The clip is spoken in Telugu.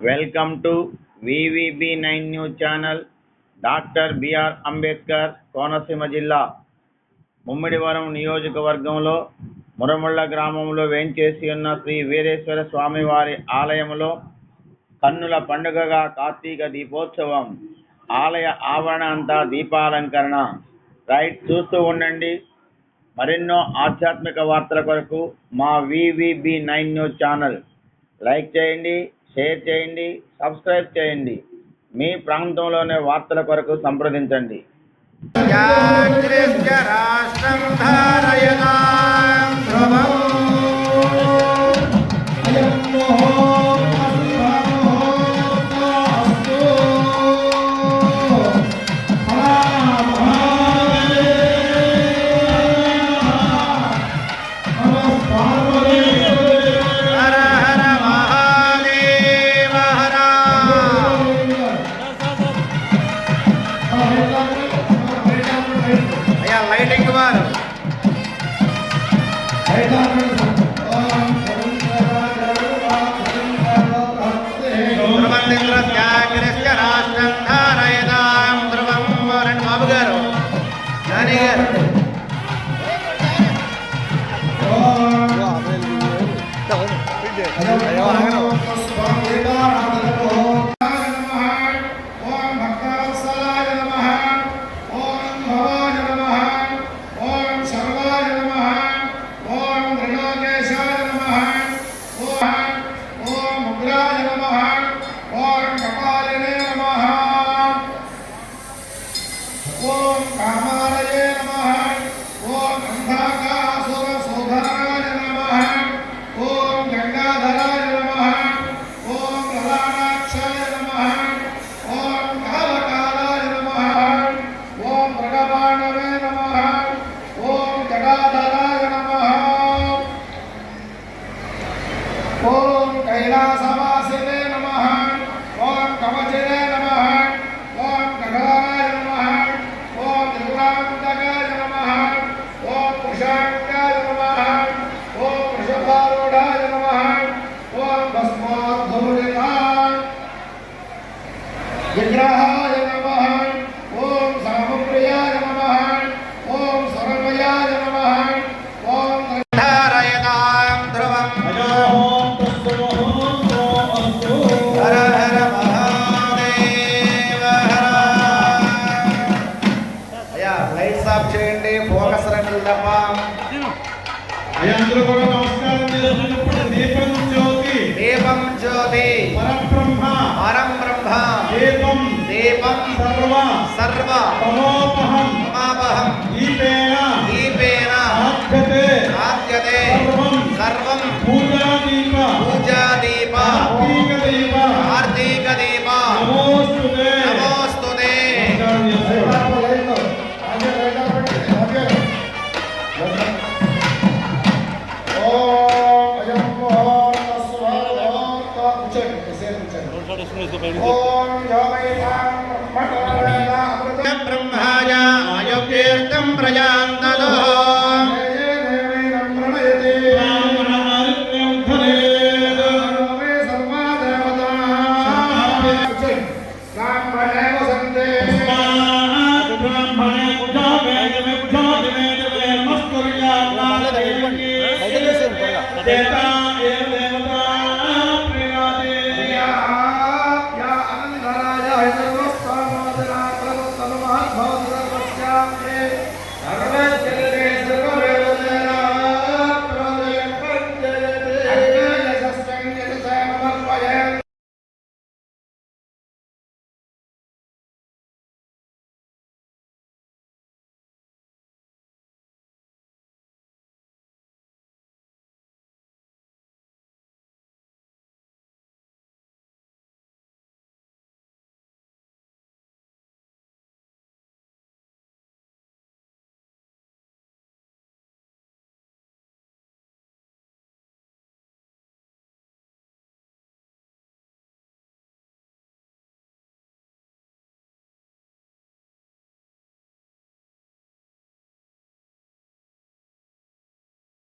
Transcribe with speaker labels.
Speaker 1: Welcome to VVB nine news channel doctor BR Ambedkar Konaseema జిల్లా. ముమ్మిడివరం నియోజకవర్గంలో మురముళ్ళ గ్రామంలో వేంచేసి ఉన్న శ్రీ వీరేశ్వర స్వామివారి ఆలయంలో కన్నుల పండుగగా కార్తీక దీపోత్సవం ఆలయ ఆవరణ అంతా దీపాలంకరణ. రైట్ చూస్తూ ఉండండి. మరెన్నో ఆధ్యాత్మిక వార్తల కొరకు మా VVB nine news channel like చేయండి. షేర్ చేయండి సబ్స్క్రైబ్ చేయండి. మీ ప్రాంతంలోని వార్తల కొరకు సంప్రదించండి.
Speaker 2: లైటింగ్ వారు ధ్రువంతింద్ర జాగ్రత్త రాష్ట్రం ధారయతాం. ధ్రువం రండి బాబు గారు. నాని గారు. అయ్యో ఆగను वेंकटेशाय नमः। ओम ओम उग्राय नमः। ओम कपालिने नमः। ओम काम
Speaker 3: అందరూ కూడా నమస్కారం చేస్తున్నప్పుడు దీపం జ్యోతి.
Speaker 2: దీపం జ్యోతి.
Speaker 3: పరబ్రహ్మ
Speaker 2: పరం బ్రహ్మ.
Speaker 3: దీపం.
Speaker 2: దీపం.
Speaker 3: సర్వ.
Speaker 2: సర్వ.
Speaker 3: దీపేన
Speaker 2: దీపేన
Speaker 3: ब्रह्माय
Speaker 2: आयुर्तीर्थं प्रजान्तदः Delta.